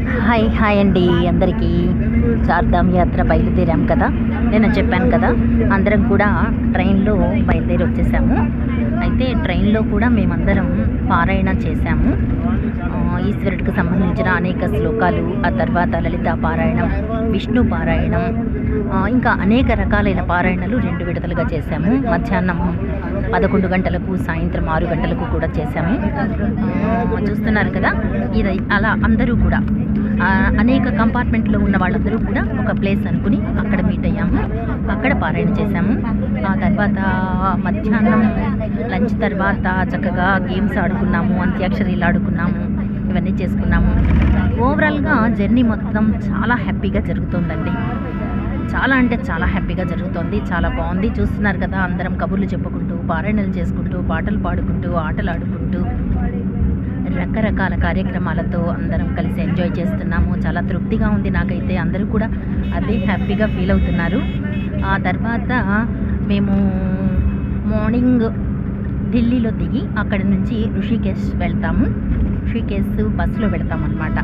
Hi hi అండి అందరికీ. చార్ధామ్ యాత్ర బయలుదేరాం కదా. నేను చెప్పాను కదా అందరం కూడా ట్రైన్లో బయలుదేరి వచ్చేసాము. అయితే కూడా మేమందరం పారాయణ చేశాము. ఈశ్వరుడికి సంబంధించిన అనేక శ్లోకాలు ఆ తర్వాత లలిత పారాయణం విష్ణు పారాయణం ఇంకా అనేక రకాలైన పారాయణలు రెండు విడతలుగా చేశాము. మధ్యాహ్నం పదకొండు గంటలకు సాయంత్రం ఆరు గంటలకు కూడా చేశాము. చూస్తున్నారు కదా? ఇది అలా అందరూ కూడా. అనేక కంపార్ట్మెంట్లో ఉన్న వాళ్ళందరూ కూడా ఒక ప్లేస్ అనుకుని అక్కడ మీట్ అయ్యాము. అక్కడ పారాయణ చేశాము. ఆ తర్వాత మధ్యాహ్నం లంచ్ తర్వాత చక్కగా గేమ్స్ ఆడుకున్నాము అంత్యాక్షరీలు ఆడుకున్నాము ఇవన్నీ చేసుకున్నాము. ఓవరాల్గా జర్నీ మొత్తం చాలా హ్యాపీగా జరుగుతుందండి. చాలా అంటే చాలా హ్యాపీగా జరుగుతోంది. చాలా బాగుంది. చూస్తున్నారు కదా అందరం కబుర్లు చెప్పుకుంటూ పారాయణలు చేసుకుంటూ పాటలు పాడుకుంటూ ఆటలు ఆడుకుంటూ. రకరకాల కార్యక్రమాలతో అందరం కలిసి ఎంజాయ్ చేస్తున్నాము. చాలా తృప్తిగా ఉంది నాకైతే. అందరూ కూడా అదే హ్యాపీగా ఫీల్ అవుతున్నారు. ఆ తర్వాత మేము మార్నింగ్ ఢిల్లీలో దిగి అక్కడి నుంచి ఋషికేశ్ వెళ్తాము. ఋషికేశ్ బస్సులో వెళ్తాము అనమాట